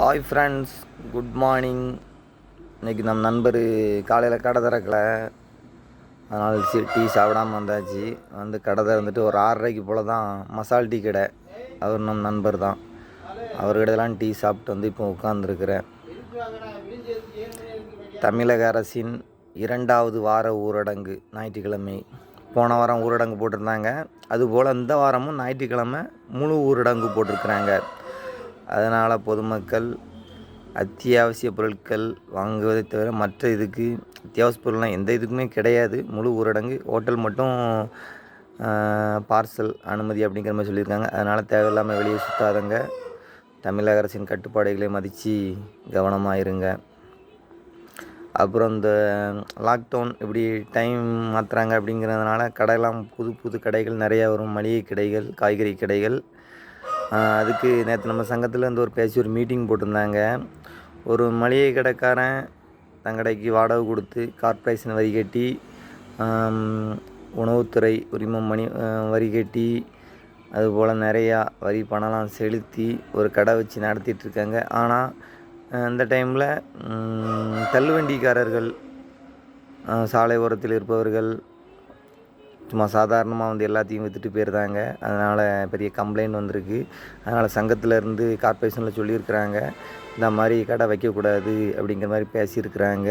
Hi friends good morning இன்றைக்கி நம் நண்பர் காலையில் கடை திறக்கலை. அதனால் சி டீ சாப்பிடாம வந்தாச்சு. வந்து கடை திறந்துட்டு ஒரு ஆறரைக்கு போல் தான் மசால் டீ கடை. அவர் நம் நண்பர் தான். அவர்கிட்டலாம் டீ சாப்பிட்டு வந்து இப்போ உட்காந்துருக்குறேன் தமிழக அரசின் இரண்டாவது வார ஊரடங்கு ஞாயிற்றுக்கிழமை. போன வாரம் ஊரடங்கு போட்டிருந்தாங்க. அதுபோல் இந்த வாரமும் ஞாயிற்றுக்கிழமை முழு ஊரடங்கு போட்டிருக்கிறாங்க. அதனால் பொதுமக்கள் அத்தியாவசிய பொருட்கள் வாங்குவதை தவிர மற்ற இதுக்கு அத்தியாவசிய பொருள்லாம் எந்த இதுக்குமே கிடையாது. முழு ஊரடங்கு ஹோட்டல் மட்டும் பார்சல் அனுமதி அப்படிங்கிற மாதிரி சொல்லியிருக்காங்க. அதனால் தேவையில்லாமல் வெளியே சுற்றாதங்க தமிழக அரசின் கட்டுப்பாடுகளை மதித்து கவனமாக இருங்க அப்புறம் இந்த லாக்டவுன் இப்படி டைம் மாற்றுறாங்க அப்படிங்கிறதுனால கடையெல்லாம் புது புது கடைகள் நிறையா வரும். மளிகை கடைகள் காய்கறி கடைகள். அதுக்கு நேற்று நம்ம சங்கத்தில் வந்து ஒரு பேசி ஒரு மீட்டிங் போட்டிருந்தாங்க. ஒரு மளிகை கடைக்காரன் தன் கடைக்கு வாடகை கொடுத்து கார்ப்பரேஷன் வரி கட்டி உணவுத்துறை உரிமம் மணி வரி கட்டி அதுபோல் நிறையா வரி பணம்லாம் செலுத்தி ஒரு கடை வச்சு நடத்திட்டுருக்காங்க ஆனால் அந்த டைமில் தள்ளுவண்டிக்காரர்கள் சாலை ஓரத்தில் இருப்பவர்கள் சும்மா சாதாரணமாக வந்து எல்லாத்தையும் விற்றுட்டு போயிருந்தாங்க. அதனால் பெரிய கம்ப்ளைண்ட் வந்திருக்கு. அதனால் சங்கத்தில் இருந்து கார்ப்பரேஷனில் சொல்லியிருக்கிறாங்க. இந்த மாதிரி கடை வைக்கக்கூடாது அப்படிங்கிற மாதிரி பேசியிருக்கிறாங்க.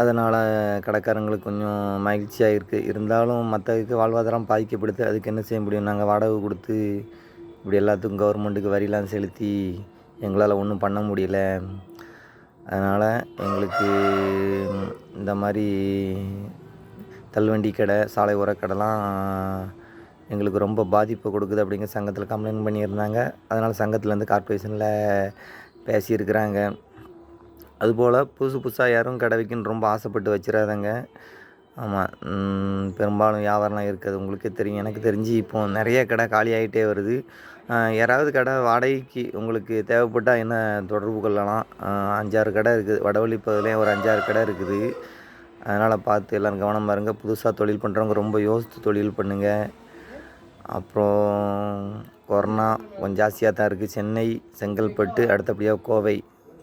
அதனால் கடைக்காரங்களுக்கு கொஞ்சம் மகிழ்ச்சியாக இருக்குது இருந்தாலும் மற்றதுக்கு வாழ்வாதாரம் பாதிக்கப்படுது. அதுக்கு என்ன செய்ய முடியும்? நாங்கள் வாடகை கொடுத்து இப்படி எல்லாத்துக்கும் கவர்மெண்ட்டுக்கு வரிலாம் செலுத்தி எங்களால் ஒன்றும் பண்ண முடியல. அதனால் எங்களுக்கு இந்த மாதிரி தள்ளுவண்டி கடை சாலை உரக்கடைலாம் எங்களுக்கு ரொம்ப பாதிப்பு கொடுக்குது அப்படிங்கிற சங்கத்தில் கம்ப்ளைண்ட் பண்ணியிருந்தாங்க. அதனால் சங்கத்துலேருந்து கார்ப்பரேஷனில் பேசியிருக்கிறாங்க. அதுபோல் புதுசு புதுசாக யாரும் கடை வைக்கணும்னு ரொம்ப ஆசைப்பட்டு வச்சிடாதங்க ஆமாம் பெரும்பாலும் வியாபாரம்லாம் இருக்குது. உங்களுக்கே தெரியும். எனக்கு தெரிஞ்சு இப்போ நிறைய கடை காலியாகிட்டே வருது. யாராவது கடை வாடகைக்கு உங்களுக்கு தேவைப்பட்டால் என்ன தொடர்பு கொள்ளலாம்? அஞ்சாறு கடை இருக்குது. வடவழி பகுதியிலே ஒரு அஞ்சாறு கடை இருக்குது. அதனால் பார்த்து எல்லோரும் கவனம் பாருங்கள் புதுசாக தொழில் பண்ணுறவங்க ரொம்ப யோசித்து தொழில் பண்ணுங்கள் அப்புறம் கொரோனா கொஞ்சம் ஜாஸ்தியாக தான் இருக்குது சென்னை செங்கல்பட்டு அடுத்தபடியாக கோவை.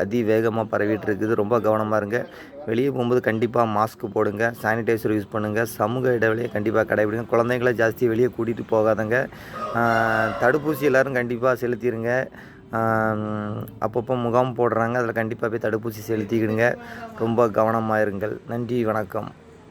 அதிவேகமாக பரவிட்டு இருக்குது ரொம்ப கவனமாக இருங்க. வெளியே போகும்போது கண்டிப்பாக மாஸ்க் போடுங்க. சானிடைசர் யூஸ் பண்ணுங்கள் சமூக இடைவெளியை கண்டிப்பாக கடைபிடிங்க. குழந்தைங்கள ஜாஸ்தி வெளியே கூட்டிகிட்டு போகாதங்க. தடுப்பூசி எல்லோரும் கண்டிப்பாக செலுத்திடுங்க அப்பப்போ முகாம் போடுறாங்க. அதில் கண்டிப்பாக போய் தடுப்பூசி செலுத்திக்கிடுங்க. ரொம்ப கவனமாக இருங்கள். நன்றி வணக்கம்.